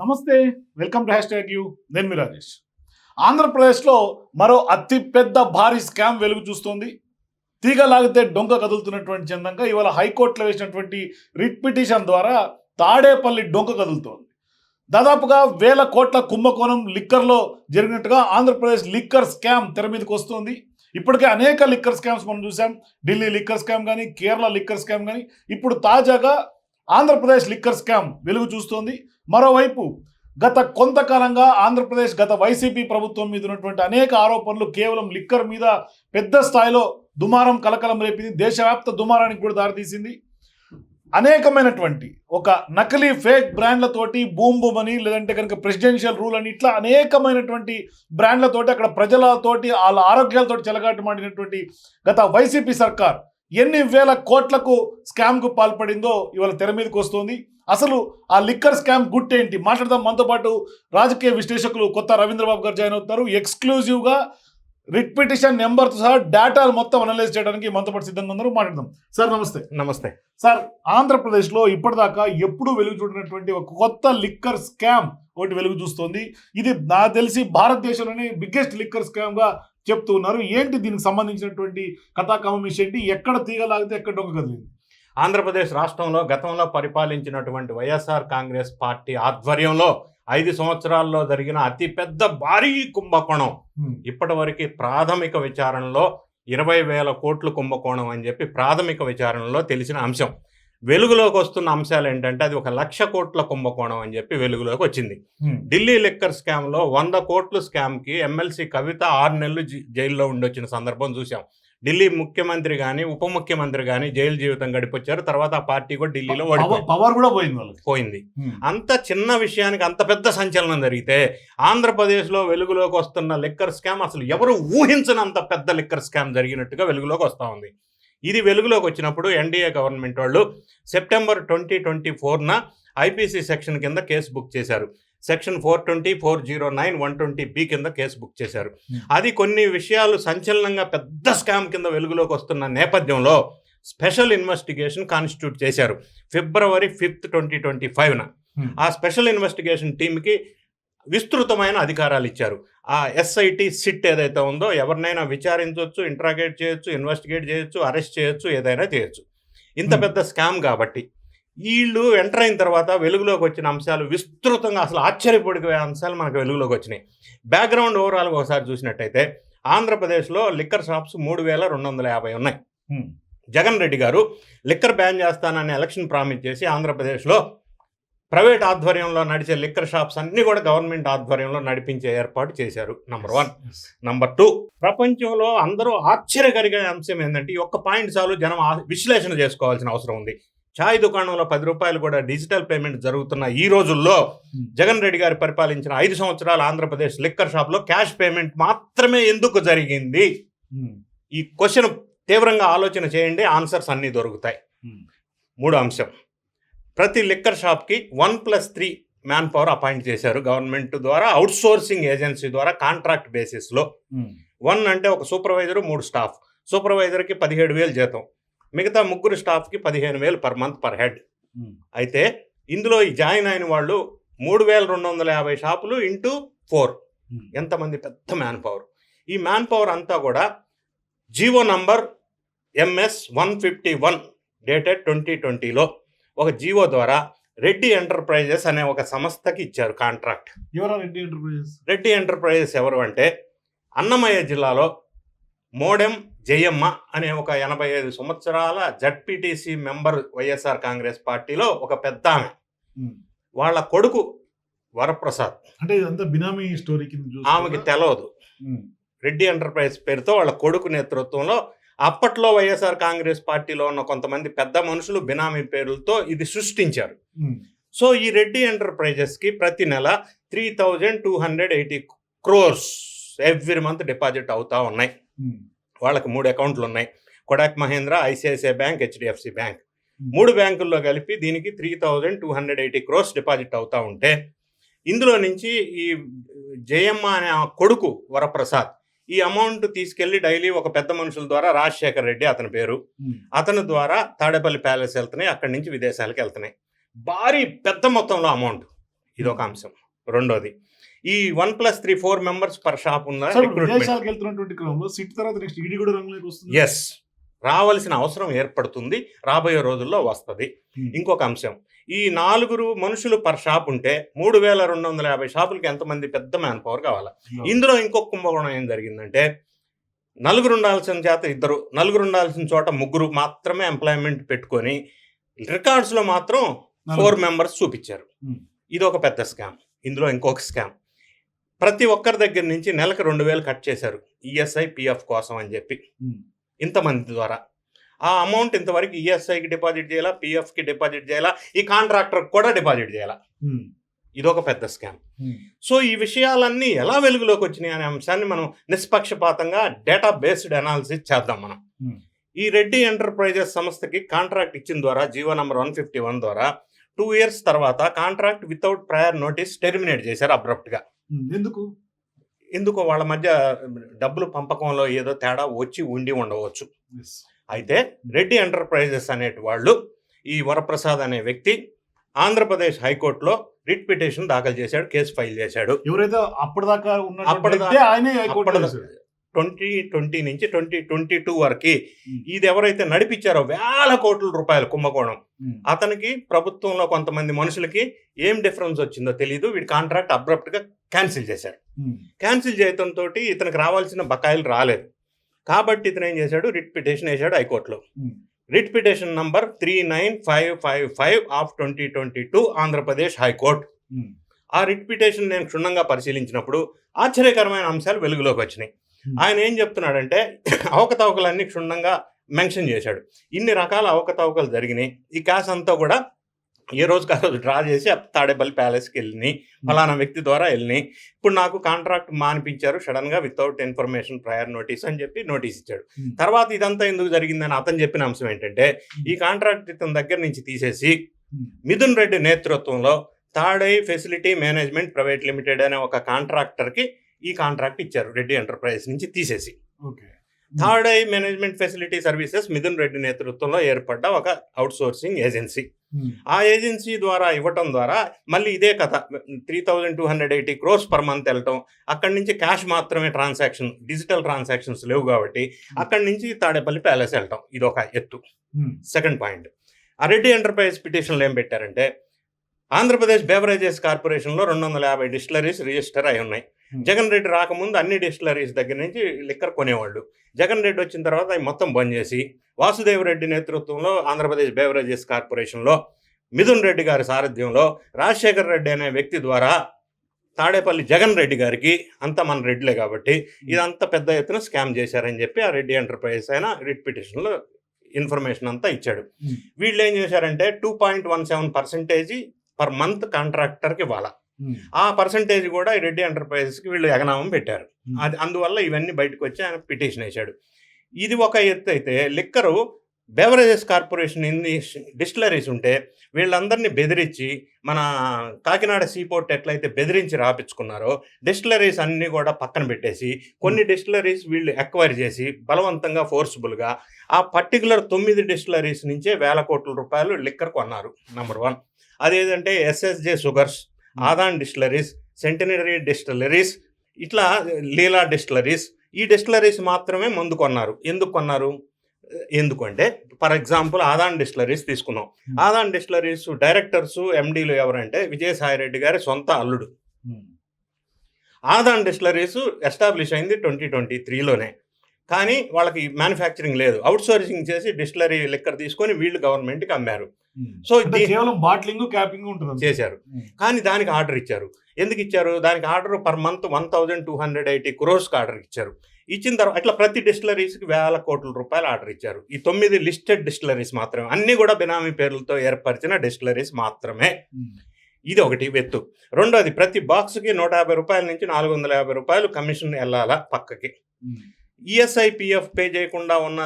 నమస్తే welcome to hash tag you. నేను మీ రాజేష్. ఆంధ్రప్రదేశ్లో మరో అతిపెద్ద భారీ స్కామ్ వెలుగు చూస్తోంది. తీగ లాగితే డొంక కదులుతున్నటువంటి చందంగా ఇవాళ హైకోర్టులో వేసినటువంటి రిట్ పిటిషన్ ద్వారా తాడేపల్లి డొంక కదులుతోంది. దాదాపుగా వేల కోట్ల కుంభకోణం లిక్కర్లో జరిగినట్టుగా ఆంధ్రప్రదేశ్ లిక్కర్ స్కామ్ తెర మీదకి వస్తుంది. ఇప్పటికే అనేక లిక్కర్ స్కామ్స్ మనం చూసాం ఢిల్లీ లిక్కర్ స్కామ్ కానీ కేరళ లిక్కర్ స్కామ్ కానీ ఇప్పుడు తాజాగా ఆంధ్రప్రదేశ్ లిక్కర్ స్కామ్ వెలుగు చూస్తోంది. మరోవైపు గత కొంతకాలంగా ఆంధ్రప్రదేశ్ గత వైసీపీ ప్రభుత్వం మీద ఉన్నటువంటి అనేక ఆరోపణలు కేవలం లిక్కర్ మీద పెద్ద స్థాయిలో దుమారం కలకలం రేపింది. దేశవ్యాప్త దుమారానికి కూడా దారితీసింది. అనేకమైనటువంటి ఒక నకిలీ ఫేక్ బ్రాండ్లతోటి బూమ్ బూమ్ అని లేదంటే కనుక ప్రెసిడెన్షియల్ రూల్ అని ఇట్లా అనేకమైనటువంటి బ్రాండ్లతోటి అక్కడ ప్రజలతోటి వాళ్ళ ఆరోగ్యాలతోటి చెలగాటమాడినటువంటి గత వైసీపీ సర్కార్ ఎన్ని వేల కోట్లకు స్కామ్కు పాల్పడిందో ఇవాళ తెర మీదకి వస్తుంది. అసలు ఆ లిక్కర్ స్కామ్ గుట్ ఏంటి మాట్లాడదాం. మనతో పాటు రాజకీయ విశ్లేషకులు కొత్త రవీంద్రబాబు గారు జాయిన్ అవుతున్నారు. ఎక్స్క్లూజివ్గా రిట్ పిటిషన్ నెంబర్తో సహా డేటా మొత్తం అనలైజ్ చేయడానికి మనతో పాటు సిద్ధంగా ఉన్నారు. మాట్లాడదాం. సార్ నమస్తే. నమస్తే. సార్ ఆంధ్రప్రదేశ్లో ఇప్పటిదాకా ఎప్పుడూ వెలుగు చూడనటువంటి ఒక కొత్త లిక్కర్ స్కామ్ ఒకటి వెలుగు చూస్తోంది. ఇది నాకు తెలిసి భారతదేశంలోనే బిగ్గెస్ట్ లిక్కర్ స్కామ్గా చెప్తూ ఉన్నారు. ఏంటి దీనికి సంబంధించినటువంటి కథాకమం ఏంటి? ఎక్కడ తీగలాగితే ఎక్కడ డొంక కదిలింది? ఆంధ్రప్రదేశ్ రాష్ట్రంలో గతంలో పరిపాలించినటువంటి వైఎస్ఆర్ కాంగ్రెస్ పార్టీ ఆధ్వర్యంలో ఐదు సంవత్సరాల్లో జరిగిన అతిపెద్ద భారీ కుంభకోణం. ఇప్పటివరకు ప్రాథమిక విచారణలో ఇరవై వేల కోట్లు కుంభకోణం అని చెప్పి ప్రాథమిక విచారణలో తెలిసిన అంశం. వెలుగులోకి వస్తున్న అంశాలు ఏంటంటే అది ఒక లక్ష కోట్ల కుంభకోణం అని చెప్పి వెలుగులోకి వచ్చింది. ఢిల్లీ లిక్కర్ స్కామ్లో వంద కోట్ల స్కామ్కి ఎమ్మెల్సీ కవిత ఆరు నెలలు జైల్లో ఉండొచ్చిన సందర్భం చూసాం ఢిల్లీ ముఖ్యమంత్రి కానీ ఉప ముఖ్యమంత్రి కానీ జైలు జీవితం గడిపొచ్చారు. తర్వాత ఆ పార్టీ కూడా ఢిల్లీలో పవర్ కూడా పోయింది వాళ్ళకి. పోయింది. అంత చిన్న విషయానికి అంత పెద్ద సంచలనం జరిగితే ఆంధ్రప్రదేశ్లో వెలుగులోకి వస్తున్న లిక్కర్ స్కామ్ అసలు ఎవరు ఊహించనంత పెద్ద లిక్కర్ స్కామ్ జరిగినట్టుగా వెలుగులోకి వస్తూ ఉంది. ఇది వెలుగులోకి వచ్చినప్పుడు ఎన్డీఏ గవర్నమెంట్ వాళ్ళు సెప్టెంబర్ ట్వంటీ ట్వంటీ ఫోర్న ఐపీసీ సెక్షన్ కింద కేసు బుక్ చేశారు section four twenty four zero nine one twenty B కింద కేసు బుక్ చేశారు Hmm. అది కొన్ని విషయాలు సంచలనంగా పెద్ద స్కామ్ కింద వెలుగులోకి వస్తున్న నేపథ్యంలో స్పెషల్ ఇన్వెస్టిగేషన్ కాన్స్టిట్యూట్ చేశారు ఫిబ్రవరి ఫిఫ్త్ ట్వంటీ ట్వంటీ ఫైవ్న Hmm. ఆ స్పెషల్ ఇన్వెస్టిగేషన్ టీంకి విస్తృతమైన అధికారాలు ఇచ్చారు ఆ ఎస్ఐటి సిట్ ఏదైతే ఉందో ఎవరినైనా విచారించవచ్చు ఇంట్రాగేట్ చేయొచ్చు ఇన్వెస్టిగేట్ చేయొచ్చు అరెస్ట్ చేయొచ్చు ఏదైనా చేయొచ్చు ఇంత Hmm. పెద్ద స్కామ్ కాబట్టి వీళ్ళు ఎంటర్ అయిన తర్వాత వెలుగులోకి వచ్చిన అంశాలు విస్తృతంగా అసలు ఆశ్చర్యపడిపోయే అంశాలు మనకు వెలుగులోకి వచ్చినాయి బ్యాక్గ్రౌండ్ ఓవరాల్గా ఒకసారి చూసినట్టయితే ఆంధ్రప్రదేశ్లో లిక్కర్ షాప్స్ మూడు వేల రెండు వందల యాభై ఉన్నాయి Hmm. జగన్ రెడ్డి గారు లిక్కర్ బ్యాన్ చేస్తానని ఎలక్షన్ ప్రామిస్ చేసి ఆంధ్రప్రదేశ్లో ప్రైవేట్ ఆధ్వర్యంలో నడిచే లిక్కర్ షాప్స్ అన్నీ కూడా గవర్నమెంట్ ఆధ్వర్యంలో నడిపించే ఏర్పాటు చేశారు నంబర్ వన్ నంబర్ టూ ప్రపంచంలో అందరూ ఆశ్చర్యకరిగే అంశం ఏంటంటే ఈ ఒక్క పాయింట్ చాలు జనం విశ్లేషణ చేసుకోవాల్సిన అవసరం ఉంది ఛాయ్ దుకాణంలో పది రూపాయలు కూడా డిజిటల్ పేమెంట్ జరుగుతున్న ఈ రోజుల్లో Hmm. జగన్ రెడ్డి గారు పరిపాలించిన ఐదు సంవత్సరాలు ఆంధ్రప్రదేశ్ లిక్కర్ షాప్లో క్యాష్ పేమెంట్ మాత్రమే ఎందుకు జరిగింది Hmm. ఈ క్వశ్చన్ తీవ్రంగా ఆలోచన చేయండి ఆన్సర్స్ అన్నీ దొరుకుతాయి Hmm. మూడో అంశం ప్రతి లిక్కర్ షాప్కి one plus three man power appoint చేశారు గవర్నమెంట్ ద్వారా అవుట్ సోర్సింగ్ ఏజెన్సీ ద్వారా కాంట్రాక్ట్ బేసిస్లో. వన్ అంటే ఒక సూపర్వైజరు మూడు స్టాఫ్ సూపర్వైజర్కి పదిహేడు వేలు జీతం. మిగతా ముగ్గురు స్టాఫ్కి పదిహేను వేలు పర్ మంత్ పర్ హెడ్. అయితే ఇందులో ఈ జాయిన్ అయిన వాళ్ళు మూడు వేల రెండు వందల యాభై షాపులు ఇంటూ ఫోర్. ఎంతమంది పెద్ద మ్యాన్ పవర్ ఈ మ్యాన్ పవర్ అంతా కూడా GO number MS one fifty one dated twenty ట్వంటీలో ఒక జీవో ద్వారా రెడ్డి ఎంటర్ప్రైజెస్ అనే ఒక సంస్థకి ఇచ్చారు కాంట్రాక్ట్. ఎవరా రెడ్డి ఎంటర్ప్రైజెస్? రెడ్డి ఎంటర్ప్రైజెస్ ఎవరు అంటే అన్నమయ్య జిల్లాలో మోడెం జయమ్మ అనే ఒక ఎనభై ఐదు సంవత్సరాల జడ్పీటీసీ మెంబర్ వైఎస్ఆర్ కాంగ్రెస్ పార్టీలో ఒక పెద్ద ఆమె. వాళ్ళ కొడుకు వరప్రసాద్. అంటే ఇదంతా బినామీ స్టోరీ కింద ఆమెకి తెలవదు. రెడ్డి ఎంటర్ప్రైజ్ పేరుతో వాళ్ళ కొడుకు నేతృత్వంలో అప్పట్లో వైఎస్ఆర్ కాంగ్రెస్ పార్టీలో ఉన్న కొంతమంది పెద్ద మనుషులు బినామీ పేర్లతో ఇది సృష్టించారు. Hmm. సో ఈ రెడ్డి ఎంటర్ప్రైజెస్కి ప్రతి నెల three thousand two hundred eighty crores every month deposit అవుతా ఉన్నాయి. Hmm. వాళ్ళకి మూడు అకౌంట్లు ఉన్నాయి. Kotak Mahindra ICICI bank HDFC bank. మూడు బ్యాంకుల్లో కలిపి దీనికి three thousand two hundred eighty crores deposit అవుతా ఉంటే ఇందులో నుంచి ఈ జయమ్మ అనే కొడుకు వరప్రసాద్ ఈ అమౌంట్ తీసుకెళ్ళి డైలీ ఒక పెద్ద మనుషుల ద్వారా రాజశేఖర్ రెడ్డి అతని పేరు. అతని ద్వారా తాడేపల్లి ప్యాలెస్ వెళ్తున్నాయి అక్కడి నుంచి విదేశాలకు వెళ్తున్నాయి. భారీ పెద్ద మొత్తంలో అమౌంట్. ఇది ఒక అంశం. రెండోది ఈ one plus three four members per shop ఉన్న సార్ ఇప్పుడు రిక్రూట్మెంట్ విదేశాలకు వెళ్తున్నటువంటి క్రమంలో సిట్ తర్వాత నెక్స్ట్ ఈడీ కూడా రంగులోకి వస్తుంది. ఎస్ రావాల్సిన అవసరం ఏర్పడుతుంది రాబోయే రోజుల్లో వస్తుంది. ఇంకొక అంశం ఈ నాలుగురు మనుషులు పర్ షాప్ ఉంటే మూడు వేల రెండు వందల యాభై షాపులకి ఎంతమంది పెద్ద మ్యాన్ పవర్ కావాలి? ఇందులో ఇంకొక కుంభకోణం ఏం జరిగిందంటే నలుగురు ఉండాల్సిన చేత ఇద్దరు నలుగురు ఉండాల్సిన చోట ముగ్గురు మాత్రమే ఎంప్లాయ్మెంట్ పెట్టుకొని రికార్డ్స్లో మాత్రం ఫోర్ మెంబర్స్ చూపించారు. Hmm. ఇది ఒక పెద్ద స్కామ్. ఇందులో ఇంకొక స్కామ్. ప్రతి ఒక్కరి దగ్గర నుంచి నెలకు రెండు వేలు కట్ చేశారు. ఈఎస్ఐ పిఎఫ్ కోసం అని చెప్పి. Hmm. ఇంతమంది ద్వారా. ఆ అమౌంట్ ఇంతవరకు ఈఎస్ఐకి డిపాజిట్ చేయాలా పిఎఫ్కి డిపాజిట్ చేయాలా ఈ కాంట్రాక్టర్కి కూడా డిపాజిట్ చేయాలా. ఇదొక పెద్ద స్కామ్. సో ఈ విషయాలన్నీ ఎలా వెలుగులోకి వచ్చినాయి అనే అంశాన్ని మనం నిష్పక్షపాతంగా డేటా బేస్డ్ అనాలిసిస్ చేద్దాం మనం. ఈ రెడ్డి ఎంటర్ప్రైజెస్ సంస్థకి కాంట్రాక్ట్ ఇచ్చిన ద్వారా GO number one fifty one ద్వారా టూ ఇయర్స్ తర్వాత contract without prior notice terminate చేశారు అబ్రప్ట్గా. ఎందుకు ఎందుకో వాళ్ళ మధ్య డబ్బులు పంపకంలో ఏదో తేడా వచ్చి ఉండి ఉండవచ్చు. అయితే రెడ్డి ఎంటర్ప్రైజెస్ అనేటి వాళ్ళు ఈ వరప్రసాద్ అనే వ్యక్తి ఆంధ్రప్రదేశ్ హైకోర్టులో రిట్ పిటిషన్ దాఖలు చేశాడు కేసు ఫైల్ చేశాడు ఎవరైతే అప్పటిదాకా. ట్వంటీ ట్వంటీ నుంచి ట్వంటీ ట్వంటీ టూ వరకు. ఇది ఎవరైతే నడిపించారో వేల కోట్ల రూపాయల కుంభకోణం. అతనికి ప్రభుత్వంలో కొంతమంది మనుషులకి ఏం డిఫరెన్స్ వచ్చిందో తెలియదు వీడి కాంట్రాక్ట్ అబ్రప్ట్గా క్యాన్సిల్ Hmm. క్యాన్సిల్ చేయడంతో ఇతనికి రావాల్సిన బకాయిలు రాలేదు కాబట్టి ఇతను ఏం చేశాడు రిట్ పిటిషన్ వేశాడు హైకోర్టులో Hmm. Writ petition number three nine five five five of twenty twenty two Andhra Pradesh high court Hmm. ఆ రిట్ పిటిషన్ నేను క్షుణ్ణంగా పరిశీలించినప్పుడు ఆశ్చర్యకరమైన అంశాలు వెలుగులోకి వచ్చినాయి Hmm. ఆయన ఏం చెప్తున్నాడంటే అవకతవకలన్నీ క్షుణ్ణంగా మెన్షన్ చేశాడు ఇన్ని రకాల అవకతవకలు జరిగినాయి ఈ క్యాష్ అంతా కూడా ఏ రోజుకి ఆ రోజు డ్రా చేసి తాడేపల్లి ప్యాలెస్కి వెళ్ళినాయి ఫలానా వ్యక్తి ద్వారా వెళ్ళినాయి ఇప్పుడు నాకు కాంట్రాక్ట్ మానిపించారు సడన్గా వితౌట్ ఇన్ఫర్మేషన్ ప్రయర్ నోటీస్ అని చెప్పి నోటీస్ ఇచ్చాడు. తర్వాత ఇదంతా ఎందుకు జరిగిందని అతను చెప్పిన అంశం ఏంటంటే ఈ కాంట్రాక్ట్ ఇతని దగ్గర నుంచి తీసేసి. మిథున్ రెడ్డి నేతృత్వంలో తాడై ఫెసిలిటీ మేనేజ్మెంట్ ప్రైవేట్ లిమిటెడ్ అనే ఒక కాంట్రాక్టర్కి ఈ కాంట్రాక్ట్ ఇచ్చారు రెడ్డి ఎంటర్ప్రైజ్ నుంచి తీసేసి Okay. Third eye management facility services Mithun Reddy నేతృత్వంలో ఏర్పడ్డ ఒక అవుట్ సోర్సింగ్ ఏజెన్సీ. Hmm. ఆ ఏజెన్సీ ద్వారా ఇవ్వటం ద్వారా మళ్ళీ ఇదే కథ. Three thousand two hundred eighty crores per month వెళ్ళటం. అక్కడి నుంచి క్యాష్ మాత్రమే ట్రాన్సాక్షన్ డిజిటల్ ట్రాన్సాక్షన్స్ లేవు కాబట్టి అక్కడి నుంచి తాడేపల్లి ప్యాలెస్ వెళ్ళటం. ఇది ఒక ఎత్తు. Hmm. సెకండ్ పాయింట్ ఆ రెడ్డి ఎంటర్ప్రైజ్ పిటిషన్లో ఏం పెట్టారంటే ఆంధ్రప్రదేశ్ బేవరేజెస్ కార్పొరేషన్లో రెండు వందల యాభై డిస్టిలరీస్ రిజిస్టర్ అయి ఉన్నాయి. Hmm. జగన్ రెడ్డి రాకముందు అన్ని డిస్టిలరీస్ దగ్గర నుంచి లిక్కర్ కొనేవాళ్ళు జగన్ రెడ్డి వచ్చిన తర్వాత అవి మొత్తం బంద్ చేసి వాసుదేవ్ రెడ్డి నేతృత్వంలో ఆంధ్రప్రదేశ్ బేవరేజెస్ కార్పొరేషన్లో మిథున్ రెడ్డి గారి సారథ్యంలో రాజశేఖర్ రెడ్డి అనే వ్యక్తి ద్వారా తాడేపల్లి జగన్ రెడ్డి గారికి అంతా మన రెడ్లే కాబట్టి ఇదంతా పెద్ద ఎత్తున స్కామ్ చేశారని చెప్పి ఆ రెడ్డి ఎంటర్ప్రైజెస్ అయిన రిట్ పిటిషన్లో ఇన్ఫర్మేషన్ అంతా ఇచ్చాడు Hmm. వీళ్ళు ఏం చేశారంటే two point one seven percentage per month కాంట్రాక్టర్కి ఇవ్వాలా Hmm. ఆ పర్సంటేజ్ కూడా రెడ్డి ఎంటర్ప్రైజెస్కి వీళ్ళు ఎగనామం పెట్టారు. Hmm. అది అందువల్ల ఇవన్నీ బయటకు వచ్చి ఆయన పిటిషన్ వేశాడు. ఇది ఒక ఎత్తు అయితే లిక్కరు బెవరేజెస్ కార్పొరేషన్ ఇన్ని డిస్టిలరీస్ ఉంటే వీళ్ళందరినీ బెదిరించి మన కాకినాడ సీపోర్ట్ ఎట్లయితే బెదిరించి రాపించుకున్నారో డిస్టిలరీస్ అన్నీ కూడా పక్కన పెట్టేసి కొన్ని డిస్టిలరీస్ వీళ్ళు ఎక్వైర్ చేసి బలవంతంగా ఫోర్స్ఫుల్గా ఆ పర్టికులర్ తొమ్మిది డిస్టిలరీస్ నుంచే వేల కోట్ల రూపాయలు లిక్కర్ కొన్నారు నెంబర్ వన్ అదేంటంటే SSJ sugars Adan distilleries centenary distilleries ఇట్లా లీలా డిస్టిలరీస్ ఈ డిస్టిలరీస్ మాత్రమే ముందు కొన్నారు. ఎందుకు కొన్నారు? ఎందుకంటే ఫర్ ఎగ్జాంపుల్ ఆదాన్ డిస్టిలరీస్ తీసుకున్నాం. ఆదాన్ డిస్టిలరీస్ డైరెక్టర్స్ ఎండీలు ఎవరంటే విజయసాయి రెడ్డి గారి సొంత అల్లుడు. ఆదాన్ డిస్టిలరీస్ ఎస్టాబ్లిష్ అయింది ట్వంటీ ట్వంటీ త్రీలోనే. కానీ వాళ్ళకి మ్యానుఫ్యాక్చరింగ్ లేదు. అవుట్ సోర్సింగ్ చేసి డిస్టిలరీ లెక్కర్ తీసుకొని వీళ్ళు గవర్నమెంట్కి అమ్మారు. Hmm. సో దీ- కేవలం బాట్లింగ్ క్యాపింగ్ ఉంటుంది చేశారు. Hmm. కానీ దానికి ఆర్డర్ ఇచ్చారు. ఎందుకు ఇచ్చారు? దానికి order per month one thousand two hundred eighty క్రోర్స్కి order ఇచ్చారు. ఇచ్చిన తర్వాత అట్లా ప్రతి డిస్టిలరీస్కి వేల కోట్ల రూపాయలు ఆర్డర్ ఇచ్చారు. ఈ తొమ్మిది లిస్టెడ్ డిస్టిలరీస్ మాత్రమే. అన్ని కూడా బినామీ పేర్లతో ఏర్పరిచిన డిస్టిలరీస్ మాత్రమే. Hmm. ఇది ఒకటి వెత్తు. రెండోది ప్రతి బాక్స్కి నూట యాభై రూపాయల నుంచి నాలుగు వందల యాభై రూపాయలు కమిషన్ వెళ్ళాలా పక్కకి? Hmm. ఈఎస్ఐ పిఎఫ్ పే చేయకుండా ఉన్న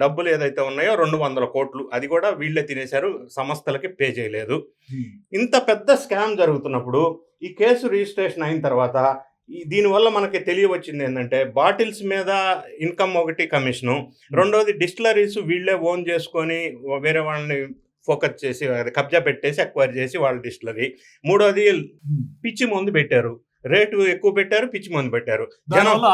డబ్బులు ఏదైతే ఉన్నాయో రెండు వందల కోట్లు అది కూడా వీళ్ళే తినేశారు సంస్థలకి పే చేయలేదు Hmm. ఇంత పెద్ద స్కామ్ జరుగుతున్నప్పుడు ఈ కేసు రిజిస్ట్రేషన్ అయిన తర్వాత దీనివల్ల మనకి తెలియవచ్చింది ఏంటంటే బాటిల్స్ మీద ఇన్కమ్ ఒకటి కమిషను రెండోది డిస్టిలరీస్ వీళ్ళే ఓన్ చేసుకొని వేరే వాళ్ళని ఫోకస్ చేసి కబ్జా పెట్టేసి అక్వైర్ చేసి వాళ్ళ డిస్టిలరీ మూడోది పిచ్చి మందు పెట్టారు రేటు ఎక్కువ పెట్టారు పిచ్చి మందు పెట్టారు. జనం.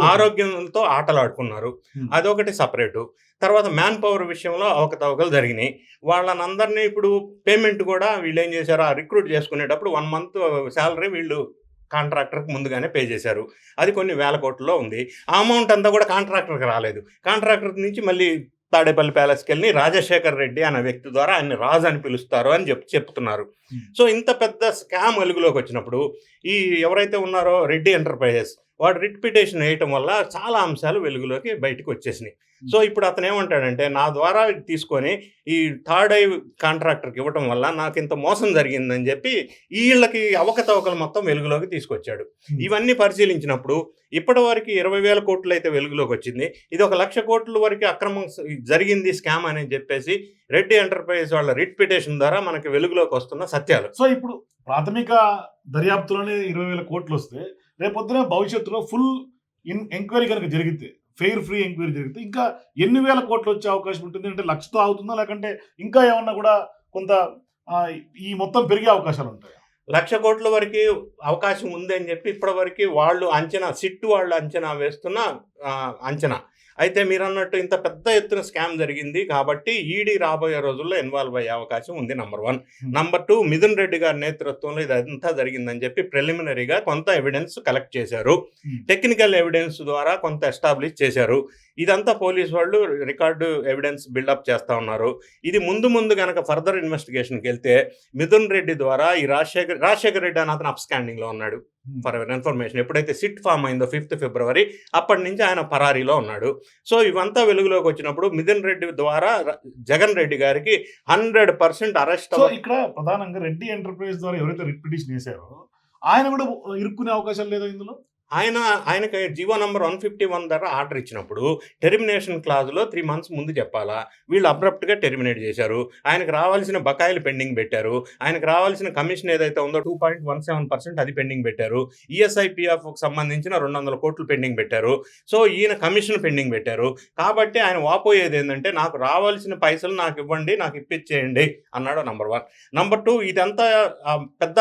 ఆరోగ్యంతో ఆటలాడుకున్నారు. అదొకటి సపరేటు. తర్వాత మ్యాన్ పవర్ విషయంలో అవకతవకలు జరిగినాయి. వాళ్ళనందరినీ ఇప్పుడు పేమెంట్ కూడా వీళ్ళు ఏం చేశారు? ఆ రిక్రూట్ చేసుకునేటప్పుడు వన్ మంత్ శాలరీ వీళ్ళు కాంట్రాక్టర్కి ముందుగానే పే చేశారు. అది కొన్ని వేల కోట్లలో ఉంది. ఆ అమౌంట్ అంతా కూడా కాంట్రాక్టర్కి రాలేదు. కాంట్రాక్టర్ నుంచి మళ్ళీ తాడేపల్లి ప్యాలెస్కి వెళ్ళి రాజశేఖర్ రెడ్డి అనే వ్యక్తి ద్వారా ఆయన రాజు అని పిలుస్తారు అని చెప్ చెప్తున్నారు. సో ఇంత పెద్ద స్కామ్ వెలుగులోకి వచ్చినప్పుడు ఈ ఎవరైతే ఉన్నారో రెడ్డి ఎంటర్ప్రైజెస్ వాడు రిట్ పిటిషన్ వేయటం వల్ల చాలా అంశాలు వెలుగులోకి బయటకు వచ్చేసినాయి. సో ఇప్పుడు అతను ఏమంటాడంటే నా ద్వారా తీసుకొని ఈ థర్డ్ ఐ కాంట్రాక్టర్కి ఇవ్వటం వల్ల నాకు ఇంత మోసం జరిగిందని చెప్పి వీళ్ళకి అవకతవకలు మొత్తం వెలుగులోకి తీసుకొచ్చాడు. ఇవన్నీ పరిశీలించినప్పుడు ఇప్పటి వరకు ఇరవై వేల కోట్లు అయితే వెలుగులోకి వచ్చింది. ఇది ఒక లక్ష కోట్ల వరకు అక్రమం జరిగింది స్కామ్ అని చెప్పేసి రెడ్డి ఎంటర్ప్రైజ్ వాళ్ళ రిట్ పిటిషన్ ద్వారా మనకి వెలుగులోకి వస్తున్న సత్యాలు. సో ఇప్పుడు ప్రాథమిక దర్యాప్తులోనే ఇరవై వేల కోట్లు వస్తే రేపొద్దున భవిష్యత్తులో ఫుల్ ఇన్ ఎంక్వైరీ కనుక జరిగితే ఫెయిర్ ఫ్రీ ఎంక్వైరీ జరిగితే ఇంకా ఎన్ని వేల కోట్లు వచ్చే అవకాశం ఉంటుంది? అంటే లక్షతో అవుతుందా లేకంటే ఇంకా ఏమన్నా కూడా కొంత ఈ మొత్తం పెరిగే అవకాశాలు ఉంటాయి? లక్ష కోట్ల వరకు అవకాశం ఉంది అని చెప్పి ఇప్పటి వరకు వాళ్ళు అంచనా సిట్టు వాళ్ళు అంచనా వేస్తున్న అంచనా. అయితే మీరు అన్నట్టు ఇంత పెద్ద ఎత్తున స్కామ్ జరిగింది కాబట్టి ఈడీ రాబోయే రోజుల్లో ఇన్వాల్వ్ అయ్యే అవకాశం ఉంది number one Hmm. Number two Mithun Reddy గారి నేతృత్వంలో ఇదంతా జరిగిందని చెప్పి ప్రిలిమినరీగా కొంత ఎవిడెన్స్ కలెక్ట్ చేశారు. Hmm. టెక్నికల్ ఎవిడెన్స్ ద్వారా కొంత ఎస్టాబ్లిష్ చేశారు. ఇదంతా పోలీస్ వాళ్ళు రికార్డు ఎవిడెన్స్ బిల్డప్ చేస్తా ఉన్నారు. ఇది ముందు ముందు గనక ఫర్దర్ ఇన్వెస్టిగేషన్కి వెళ్తే మిథున్ రెడ్డి ద్వారా ఈ రాజశేఖర్ రాజశేఖర్ రెడ్డి అని అతను అప్ స్టాండింగ్లో ఉన్నాడు. Forever information. ఎప్పుడైతే సిట్ ఫామ్ అయిందో ఫిఫ్త్ ఫిబ్రవరి అప్పటి నుంచి ఆయన పరారీలో ఉన్నాడు. సో ఇవంతా వెలుగులోకి వచ్చినప్పుడు మిథున్ రెడ్డి ద్వారా జగన్ రెడ్డి గారికి హండ్రెడ్ పర్సెంట్ అరెస్ట్ సో ఇక్కడ ప్రధానంగా రెడ్డి ఎంటర్ప్రైజ్ ద్వారా ఎవరైతే రిపిటిషన్ చేశారో ఆయన కూడా ఇరుక్కునే అవకాశం లేదా ఇందులో? ఆయన ఆయనకి GO number one fifty one ధర ఆర్డర్ ఇచ్చినప్పుడు టెర్మినేషన్ క్లాజ్లో త్రీ మంత్స్ ముందు చెప్పాలా? వీళ్ళు అబ్రప్ట్గా టెర్మినేట్ చేశారు. ఆయనకు రావాల్సిన బకాయిలు పెండింగ్ పెట్టారు. ఆయనకు రావాల్సిన కమిషన్ ఏదైతే ఉందో two point one seven percent అది పెండింగ్ పెట్టారు. ఈఎస్ఐపిఎఫ్కి సంబంధించిన రెండు వందల కోట్లు పెండింగ్ పెట్టారు. సో ఈయన కమిషన్ పెండింగ్ పెట్టారు. కాబట్టి ఆయన వాపోయేది ఏంటంటే నాకు రావాల్సిన పైసలు నాకు ఇవ్వండి నాకు ఇప్పించేయండి అన్నాడు నంబర్ వన్. నంబర్ టూ ఇదంతా పెద్ద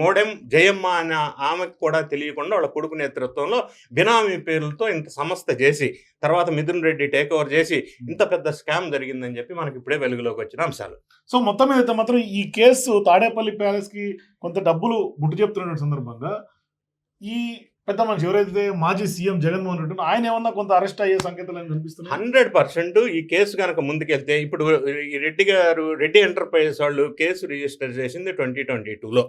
మోడెం జయమ్మ అనే ఆమెకు కూడా తెలియకుండా వాళ్ళ కొడుకు నేతృత్వంలో బినామీ పేర్లతో ఇంత సంస్థ చేసి తర్వాత మిథున్ రెడ్డి టేక్ ఓవర్ చేసి ఇంత పెద్ద స్కామ్ జరిగిందని చెప్పి మనకి ఇప్పుడే వెలుగులోకి వచ్చిన అంశాలు. సో మొత్తం మీద మాత్రం ఈ కేసు తాడేపల్లి ప్యాలెస్కి కొంత డబ్బులు ముట్టు చెప్తున్న సందర్భంగా ఈ పెద్ద మనిషి ఎవరైతే మాజీ సీఎం జగన్మోహన్ రెడ్డి ఆయన ఏమన్నా కొంత అరెస్ట్ అయ్యే సంకేతాలు కనిపిస్తున్నాయి? హండ్రెడ్ పర్సెంట్ ఈ కేసు కనుక ముందుకెళ్తే ఇప్పుడు ఈ రెడ్డి గారు రెడ్డి ఎంటర్ప్రైజెస్ వాళ్ళు కేసు రిజిస్టర్ చేసింది ట్వంటీ ట్వంటీ టూలో.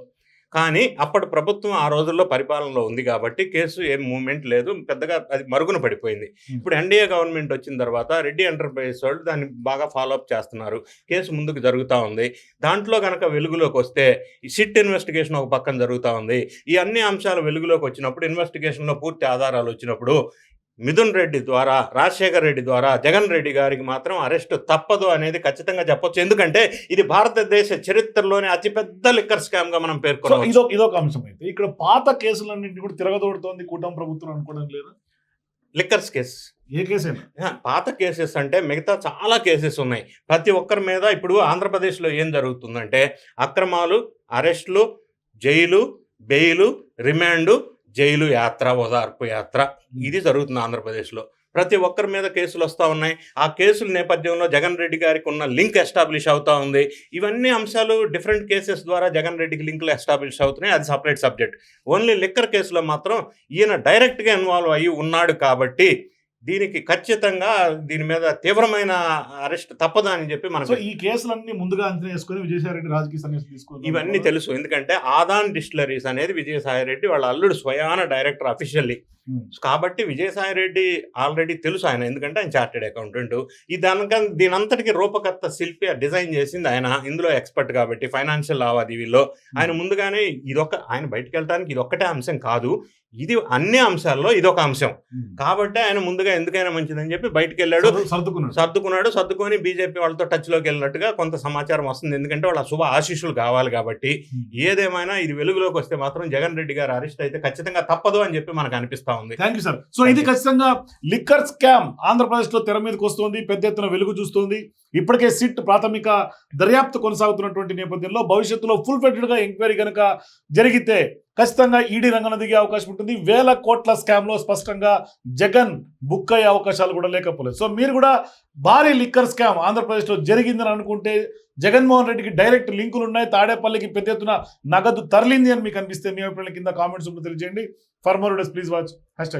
కానీ అప్పటి ప్రభుత్వం ఆ రోజుల్లో పరిపాలనలో ఉంది కాబట్టి కేసు ఏం మూవ్మెంట్ లేదు. పెద్దగా అది మరుగున పడిపోయింది. ఇప్పుడు ఎన్డీఏ గవర్నమెంట్ వచ్చిన తర్వాత రెడ్డి ఎంటర్ప్రైజెస్ వాళ్ళు దాన్ని బాగా ఫాలో అప్ చేస్తున్నారు. కేసు ముందుకు జరుగుతూ ఉంది. దాంట్లో కనుక వెలుగులోకి వస్తే ఈ సిట్ ఇన్వెస్టిగేషన్ ఒక పక్కన జరుగుతూ ఉంది. ఈ అన్ని అంశాలు వెలుగులోకి వచ్చినప్పుడు ఇన్వెస్టిగేషన్లో పూర్తి ఆధారాలు వచ్చినప్పుడు మిథున్ రెడ్డి ద్వారా రాజశేఖర్ రెడ్డి ద్వారా జగన్ రెడ్డి గారికి మాత్రం అరెస్ట్ తప్పదు అనేది ఖచ్చితంగా చెప్పొచ్చు. ఎందుకంటే ఇది భారతదేశ చరిత్రలోనే అతిపెద్ద లిక్కర్ స్కామ్గా మనం సో పేర్కొనవచ్చు. ఇదొక అంశం అయితే ఇక్కడ పాత కేసులన్నింటినీ కూడా తిరగదోడుతోంది కూటమి ప్రభుత్వం అనుకోవడం లేదా? లిక్కర్స్ కేసు ఏ కేసైనా? పాత కేసెస్ అంటే మిగతా చాలా కేసెస్ ఉన్నాయి. ప్రతి ఒక్కరి మీద ఇప్పుడు ఆంధ్రప్రదేశ్లో ఏం జరుగుతుందంటే అక్రమాలు అరెస్టులు జైలు బెయిలు రిమాండు జైలు యాత్ర ఓదార్పు యాత్ర ఇది జరుగుతుంది ఆంధ్రప్రదేశ్లో. ప్రతి ఒక్కరి మీద కేసులు వస్తూ ఉన్నాయి. ఆ కేసుల నేపథ్యంలో జగన్ రెడ్డి గారికి ఉన్న లింక్ ఎస్టాబ్లిష్ అవుతూ ఉంది. ఇవన్నీ అంశాలు డిఫరెంట్ కేసెస్ ద్వారా జగన్ రెడ్డికి లింకులు ఎస్టాబ్లిష్ అవుతున్నాయి. అది సపరేట్ సబ్జెక్ట్. ఓన్లీ లిక్కర్ కేసులో మాత్రం ఈయన డైరెక్ట్గా ఇన్వాల్వ్ అయ్యి ఉన్నాడు కాబట్టి దీనికి ఖచ్చితంగా దీని మీద తీవ్రమైన అరెస్ట్ తప్పదు అని చెప్పి సో మనకు ఈ కేసులన్నీ ముందుగా అంచనా వేసుకొని విజయసాయి రెడ్డి రాజకీయ సన్యాసం తీసుకున్నారు ఇవన్నీ తెలుసు. ఎందుకంటే ఆదాన్ డిస్టిలరీస్ అనేది విజయసాయి రెడ్డి వాళ్ళ అల్లుడు స్వయాన డైరెక్టర్ అఫీషియల్లీ. కాబట్టి విజయసాయి రెడ్డి ఆల్రెడీ తెలుసు ఆయన. ఎందుకంటే ఆయన చార్టెడ్ అకౌంటెంట్. ఈ దానిక దీని అంతటికి రూపకర్త శిల్పి డిజైన్ చేసింది ఆయన. ఇందులో ఎక్స్పర్ట్ కాబట్టి ఫైనాన్షియల్ లావాదేవీల్లో. ఆయన ముందుగానే ఇదొక ఆయన బయటకు వెళ్ళడానికి ఇది ఒక్కటే అంశం కాదు. ఇది అన్ని అంశాల్లో ఇదొక అంశం. కాబట్టి ఆయన ముందుగా ఎందుకైనా మంచిదని చెప్పి బయటికి వెళ్ళాడు సర్దు- సర్దుకున్నాడు. సర్దుకున్నాడు. సర్దుకొని బీజేపీ వాళ్ళతో టచ్లోకి వెళ్ళినట్టుగా కొంత సమాచారం వస్తుంది. ఎందుకంటే వాళ్ళ శుభ ఆశీస్సులు కావాలి కాబట్టి. ఏదేమైనా ఇది వెలుగులోకి వస్తే మాత్రం జగన్ రెడ్డి గారు అరెస్ట్ అయితే ఖచ్చితంగా తప్పదు అని చెప్పి మనకు అనిపిస్తా ఉంది. థ్యాంక్ సార్ సో ఇది ఖచ్చితంగా లిక్కర్ స్కామ్ ఆంధ్రప్రదేశ్లో తెర మీదకి వస్తుంది. పెద్ద ఎత్తున వెలుగు చూస్తుంది. ఇప్పటికే సిట్ ప్రాథమిక దర్యాప్తు కొనసాగుతున్నటువంటి నేపథ్యంలో భవిష్యత్తులో ఫుల్ ఫెడ్డ్ ఎంక్వైరీ కనుక జరిగితే ఖచ్చితంగా ఈడీ రంగన దిగే అవకాశం ఉంటుంది. వేల కోట్ల స్కామ్లో స్పష్టంగా జగన్ బుక్ అయ్యే అవకాశాలు కూడా లేకపోలేదు. సో మీరు కూడా భారీ లిక్కర్ స్కామ్ ఆంధ్రప్రదేశ్లో జరిగిందని అనుకుంటే జగన్మోహన్ రెడ్డికి డైరెక్ట్ లింకులు ఉన్నాయి. తాడేపల్లికి పెద్ద ఎత్తున నగదు తరలింది అని మీకు అనిపిస్తే మీ అభిప్రాయం కింద కామెంట్స్ తెలియజేయండి. For more please watch hash